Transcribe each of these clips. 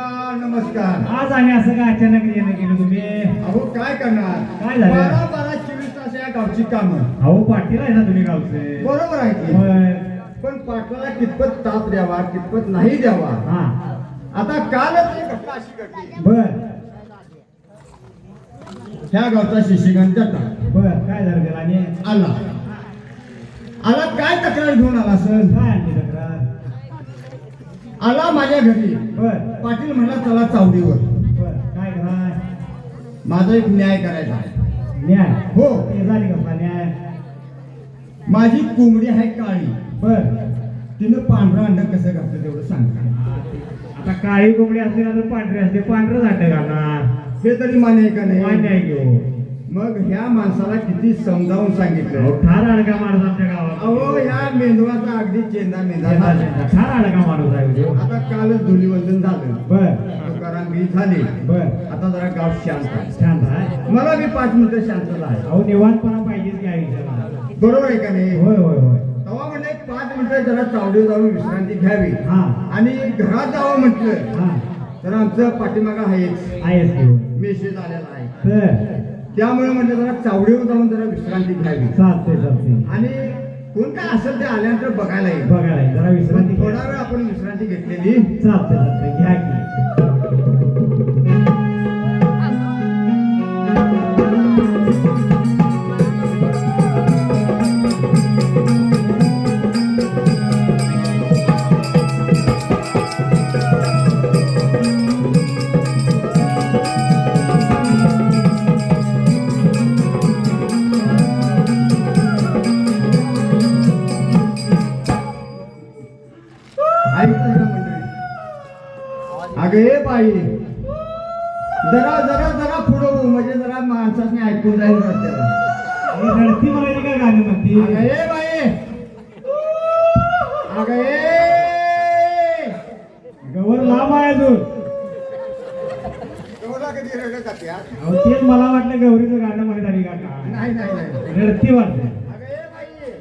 आज आणि असं काय अचानक येणं केलं तुम्ही? अहो काय करणार? काय झालं? बारा बारा चोवीस तास या गावची कामं. अहो पाटील आहे ना तुम्ही गावचे. बरोबर आहे. पण पाटलाला कितपत ताप द्यावा कितपत नाही द्यावा. हा. आता कालच एक घटना अशी घडली. बर. ह्या गावचा शिशिगण जटा बर. काय झालं त्याला? आणि? आला. आला काय तक्रार घेऊन आला सर? काय आणली तक्रार? आला माझ्या घरी. बर. पाटील म्हणला चला चावडीवर. बर. काय माझा एक न्याय करायचा आहे. न्याय? हो. ते झाली का न्याय? माझी कोंबडी आहे काळी. बर. तिनं पांढरा अंड कसं घातलं तेवढं सांगा. आता काळी कोंबडी असते ना तर पांढरी असते. पांढरं झाट घालणार. हे तरी मान्य आहे का काय नाही न्याय घेऊ मग ह्या माणसाला किती समजावून अहो, सांगितलं ठार अडका माणूस आमच्या गावात. अहो ह्या मेंदवाचा अगदी चेंदा मेंदा झाला. ठार अडका माणूस आहे हो. आता कालच धुलीवंदन झालं. बर. तुकारामगिरी झाली. बर. आता जरा गाव शांत आहे. शांत आहे. मला बी पाच मिनिटं शांतता आहे अहो निवांतपणा पाहिजेच की आयुष्याला बरोबर आहे का नाही? होय होय होय. तेव्हा म्हणलं एक पाच मिनिटं जरा चावडी जाऊन विश्रांती घ्यावी. हा. आणि घरात जावं म्हटलं हा. तर आमचं पाठीमागा आहेच. होय. मेसेज आलेला आहे. त्यामुळे म्हटलं जरा चावडीवर जाऊन जरा विश्रांती घ्यावी. चालते चालते आणि कोण काय असेल ते आल्यानंतर बघायला येईल. बघा जरा विश्रांती. थोडा वेळ आपण विश्रांती घेतलेली. चालते चालते घ्या रडती म्हणायची काय गाणी म्हणती अगं बाई अगं गवर लांब आहे अजून? अहो तेच मला वाटलं गौरीचं गाणं म्हणत आली का नाही नाही रडती वाटते. हे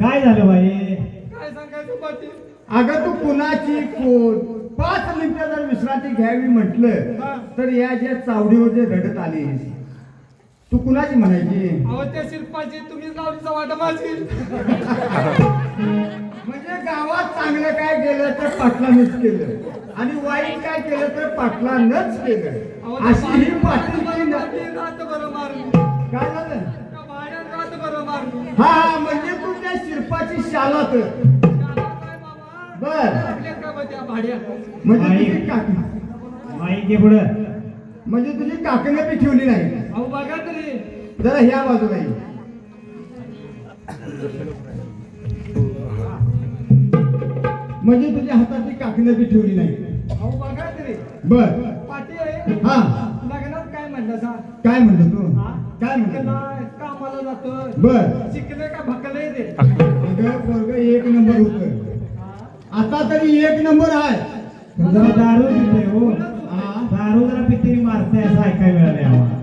काय झालं बाई अगं तू कुणाची कोण? पाच मिनिटं जर विश्रांती घ्यावी म्हटलं तर या ज्या चावडीवर जे रडत आलीस तू कुणाची म्हणायची? अहो त्या शिल्पाची तुम्हीच लावलीचा वाटा माझी म्हणजे गावात चांगलं काय केलं तर पाटलानच केलं. आणि वाईट काय केलं तर पाटलानच केलं. अशी ही रात बरं मारली. काय झालं? त्या भाड्यात रात बरं मारली. हा हा, म्हणजे तू त्या शिल्पाची शालात त्याला काय बाबा? बर. भाड्या? म्हणजे. तुझी काकी. पुढं. म्हणजे तुझी काकीने बी ठेवली नाही. अहो बघा तरी जरा ह्या बाजूला. म्हणजे तुझ्या हातातली काकीने बी ठेवली नाही. अहो बघा तरी बर. हा. लग्नात काय म्हणलं सा? काय म्हणतो तू? काय म्हणतो शिकलाय, कामाला जातोय. बर. शिकले का भकले ते? अगं पोरगं एक नंबर होत. आता तरी एक नंबर आहे. दारू पिते हो. दारू जरा पिते मारते असं ऐकायला मिळाले आम्हाला.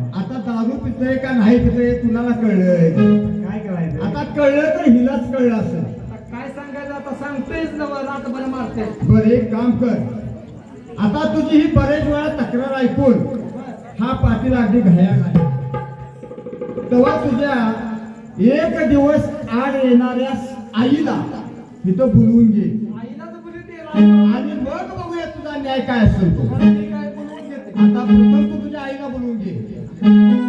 पितोय का नाही पितोय कुणाला कळलंय. काय करायचं आता कळलं तर हिलाच कळलं असं काय सांगायचं आता बरं मारते. बर एक काम कर. आता तुझी ही बरेच वेळा तक्रार ऐकून हा पाटील अगदी घायाळ आहे. तेव्हा तुझ्या एक दिवस आड येणाऱ्या आईला इथं बोलवून घे. आणि मग बघूया तुझा न्याय काय असेल तो. आता प्रथम तू तुझ्या आईला बोलवून घे.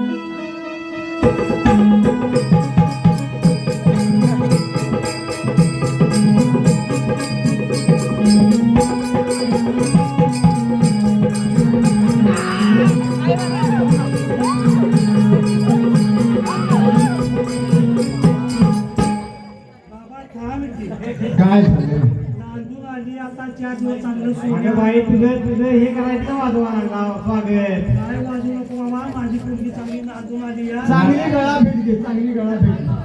बाई तुझं तुझं हे करायचं ना वाजवानाला स्वागत. काय वाजू नको बाबा? माझी पोरगी चांगली नांदून आली या. चांगली गळा भेट घे चांगली गळा भेट घे.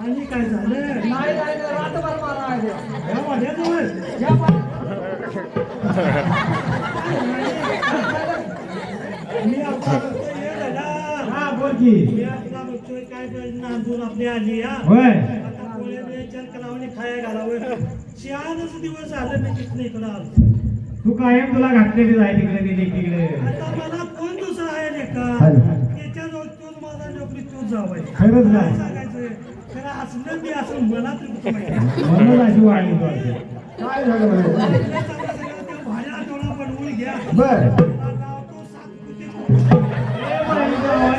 आणि काय झालं? नाही नाही मारा या पा- मी बघतोय, ये दादा. हा बोल की. मी आता बघतोय काय नांदून आपली आली हा. होय. आता पोळ्या बिळ्या करावं खाया घालावं. शहाणच दिवस झालं मी तिथनं इकडं आलो. तू कायम तुला घातलेली आहे तिकडे गेली तिकडे. आता मला कोण दुसरा आहे नाही का हाय. त्याच्याजवळ तोच माझा नोकरी तोच जावाय खरंच काय सांगायचं खरं असलं मी असं मला तरी कुठं माहिती म्हणून अशी वाढली तू आता. काय झालं त्या भाड्याला डोळा बनवून घ्या. बर. आता तो सातपुते ए बाई गं.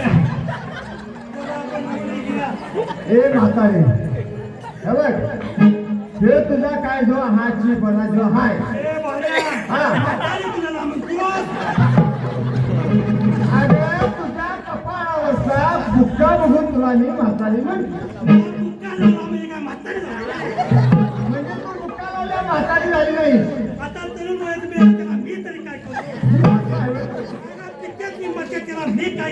डोळा बनवून घ्या. ए म्हातारे. हे बघ. हे तुझा काय जो हाची बना जो हाय हा. अरे तुझ्या कपाळावरचा बुक्का बघून तुला मी म्हातारी म्हणजे? म्हणजे तू बुक्का लावल्या झाली नाही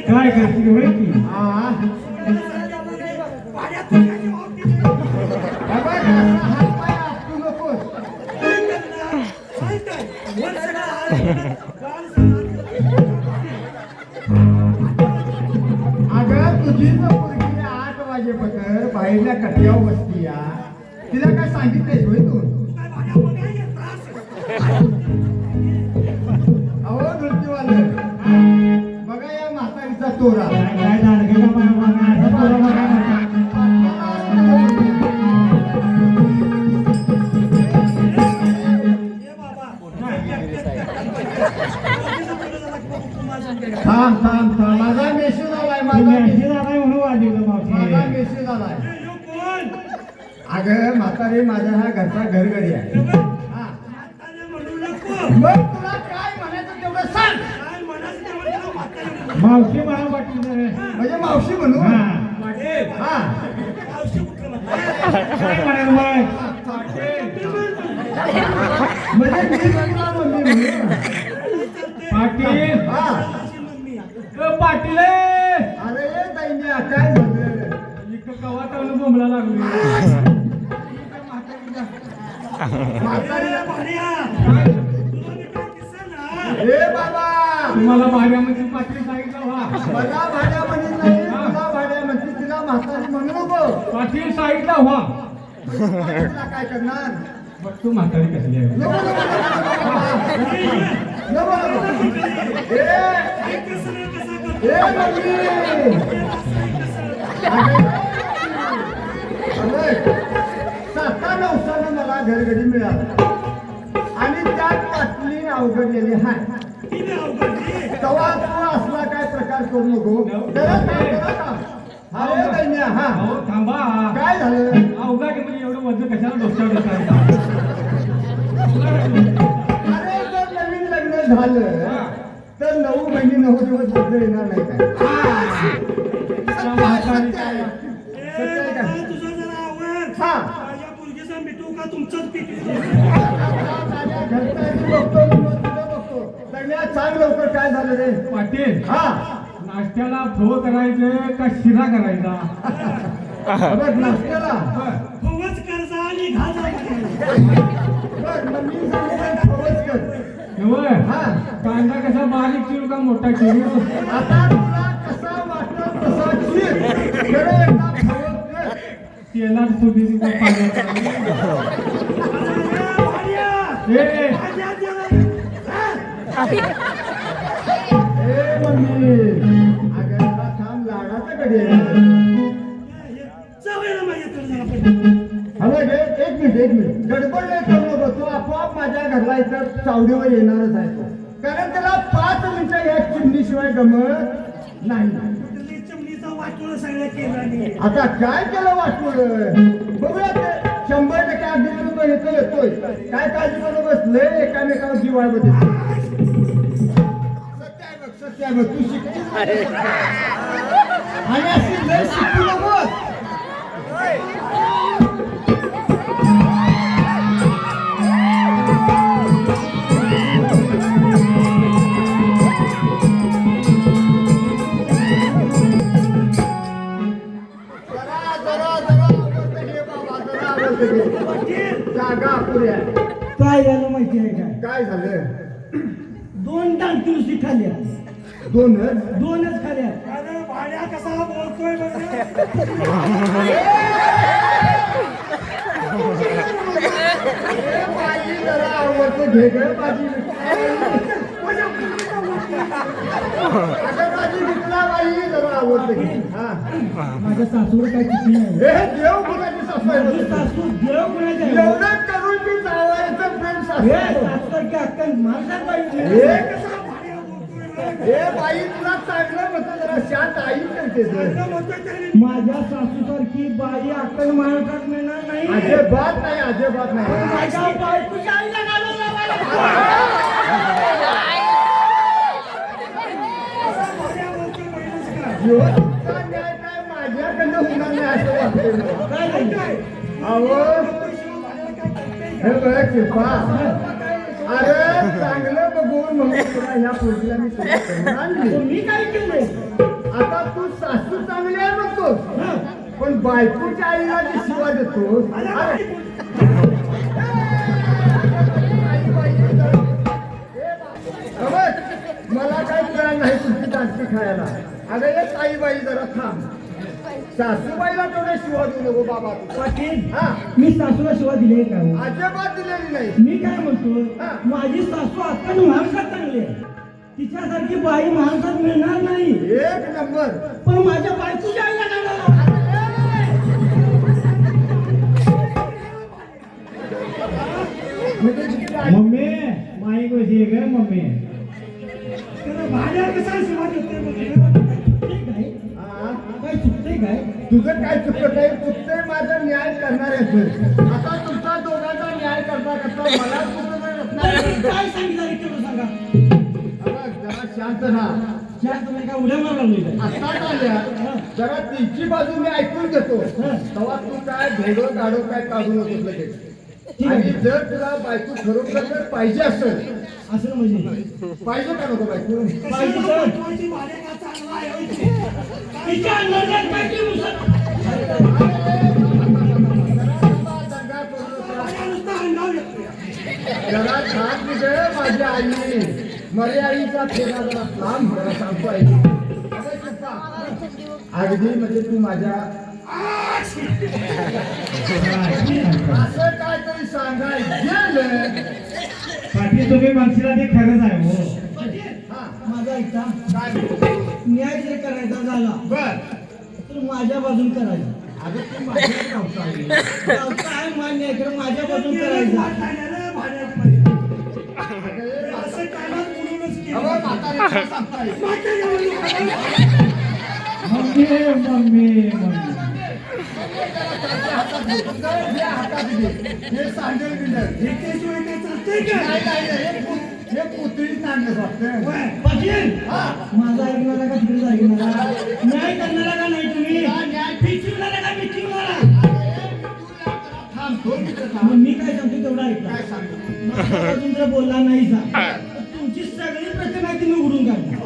काय करते हा म्हातारी माझा हा घरचा आहे हे हा. मग तुला काय म्हणायचं तेवढं सांग त्याला म्हातारे म्हणू. मावशी मला वाटलं म्हणजे मावशी म्हणू हा हा? काय म्हणाल मग म्हणजे मी म्हणला म्हणू नको पाटील सांगितलं व्हा तुला काय करणार बघ तू म्हातारी कसली आहे नको नको नको नको नको ए कसं नाही कसं करतो? ए मम्मी अरे, साता नवसानं मला घरगडी मिळाला आणि त्यात पाटली अवघडलेली हाय. तवा तू असला काय प्रकार करू नको थांब, जरा थांब. अहो थांबा. काय झालं? अवघा की म्हणजे एवढं वजन कशाला डोक्यावर डोकायचं अरे जर नवीन लग्न झालं तर नऊ महिने नऊ दिवस बदल येणार नाही काय? बघतो बघतो सांग लवकर काय झालं रे? पाटील. हा. नाश्त्याला फो करायचं का शिरा करायचा? बघ नाश्त्याला? फवच कर्जा आणि घाजा बघ मम्मी सांगितलं फवच कर होय? हा. कांदा कसा बारीक चिरू का मोठा चिरू? आता तुला कसा वाटत तसा चिर. खरं एकदा फवच नाही करू नको तू आपोआप माझ्या घरला इथं चावडीवर येणारच आहे तो. कारण त्याला पाच मिनिटं या चिमणीशिवाय गमत नाही. चिमणीचा वाटोळं केलं आता काय केलं वाटलं बघूया ते. शंभर टक्के अगदी रुपये येतो येतोय. काय काळजी करू बसलंय एकामेकावर जीव आहे बघ सत्य आहे बघ सत्य आहे बघ. तू शिकतीस आणि अशी लय शिकू नकोस गोबऱ्या काय झालं माहिती आहे काय काय झालं? दोन टांगती नुसती खाल्ल्या दोनच दोनच खाल्ल्या अरे भाड्या कसा बोलतोय घे ग हा माझ्या सासूवर काय चुकी नाही हे देव कुणाची सासू आहे? माझी बघ. सासू देव कोणाच्या आहे? एवढं हे हे हे बाई तुला चांगलं म्हणतो जरा शांत आई करते तर. माझ्या सासूसारखी बाई अक्कल महाराष्ट्रात मिळणार नाही. अजिबात नाही अजिबात नाही. माझ्या बायकोच्या आईला काय माझ्याकडनं होणार नाही असं नाही. अहो हे बघ कृपा अरे चांगलं बघून म्हणून तुला ह्या पोरीला मी तुला करून आणली. तर मी काय केलंय आता तू सासू चांगली आहे म्हणतोस. पण बायकोच्या आईला जी शिवा देतो मला काय कळणार नाही तुमची दांती खायला. अगं ये ताईबाई जरा थांब. सासूबाईला तेवढे शिवा देऊ नको बाबा. तू. पाटील हा. मी सासूला शिवा दिले का हो? अजिबात दिलेली नाही. मी काय म्हणतो? हा. माझी सासू अक्कल महाराष्ट्रात चांगली आहे. तिच्यासारखी बाई महाराष्ट्रात मिळणार नाही. एक नंबर. पण माझ्या बायकोच्या आईला म्हणजे आई- मम्मी माई कशी आहे ग मम्मी? भाड्या कसा शिवा देतोय बघ ठीक आहे हा? काय काय तुझं काय चुकत आहे चुकते माझा न्याय करणार आहे आता तुमचा दोघांचा न्याय करता करता मला तर काय सांगितलं सांगा? जरा शांत राहा. ज्या तुम्ही काय उड्या मारला नाही आता आल्या जरा तिची बाजू मी ऐकून घेतो. तेव्हा तू काय भेडो गाडो काय काढू नकोस लगेच. ठीक आणि आहे जर तुला बायको खरोखर जर पाहिजे असेल असं म्हणजे? पाहिजे का नको बायको? पाहिजे. तर तुझी भाड्या का चांगला आहे होय ते. तिच्या अंगात काय केलं सर? दंगा करू नका. भाड्या नुसता अंगावर येतोय. जरा छान तुझे माझी आई मरे आईचा थेला जरा थांब जरा सांगतो आई अगदी म्हणजे तू माझ्या असं काहीतरी पाटील तुम्ही म्हणशीला ते खरंच आहे हा माझा ऐका काय? न्याय जर करायचा झाला बर तर माझ्या बाजून करायचा अगं तू माझ्या गावचा आई. गावचा आहे मान्य आहे खरं माझ्या बाजून करायचा? मम्मी मम्मी मम्मी त्याच्या हातात. तुझ्या हातात सांडेल बिंडेल. नाही, नाही, नाही. हे पु- पुतळीच आणलं वाटतं होय. पाटील माझा ऐकणारा का तिकडे ऐकणारा न्याय करणारा का नाही तुम्ही. पिचवणारा का पिचवणारा. मी काय सांगतो तेवढा ऐका. काय सांगतो? माझ्या बाजून जर बोलला नाही तुमची सगळी प्रश्न आहे ती मी उडून काढणार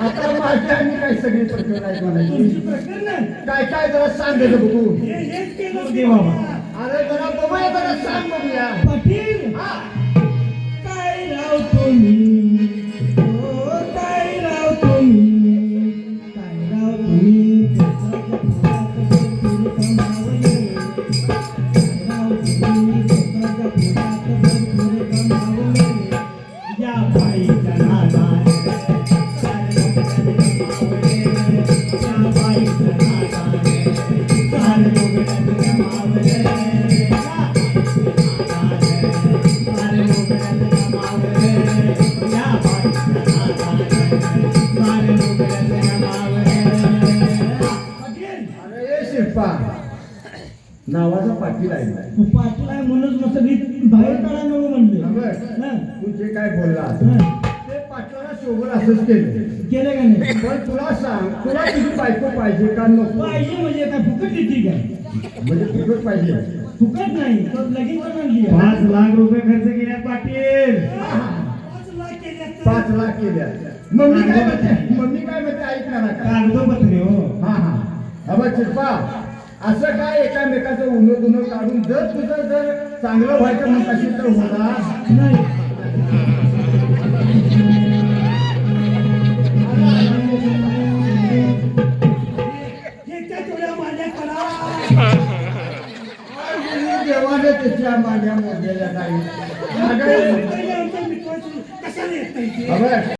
आता माझ्या आणि काय सगळी प्रकरण आहे. तुमची प्रकरण? काय काय जरा सांग बघू? हे हेच केलं दे बाबा. अरे जरा बघूया जरा सांग बघूया. शिल्पा नावाचा पाटील आहे. पाटील आहे म्हणूनच मग सगळी बाहेर काढा नको म्हणले. हं, तू जे काय बोलला. ते पाटलाला शोभन असंच केलं. केलं का नाही? पण तुला सांग तुला तुझी बायको पाहिजे का नको? पाहिजे म्हणजे काय? फुकट देते काय? म्हणजे तुझंच पाहिजे. फुकट नाही तर आणली आहे. पाच लाख रुपये खर्च केले पाटील. पाच लाख केले तर पाच लाख केल्या मम्मी काय म्हणते? मम्मी काय म्हणते ऐकणार का कागदोपत्री हो हा हा अबा चिप्पा असं काय एकामेकाचं उन्ह दुन्ह काढून जर तुझं जर चांगलं व्हायचं म्हणत असेल तर होणार नाही. देवाने त्याच्या माझ्या येत? नाही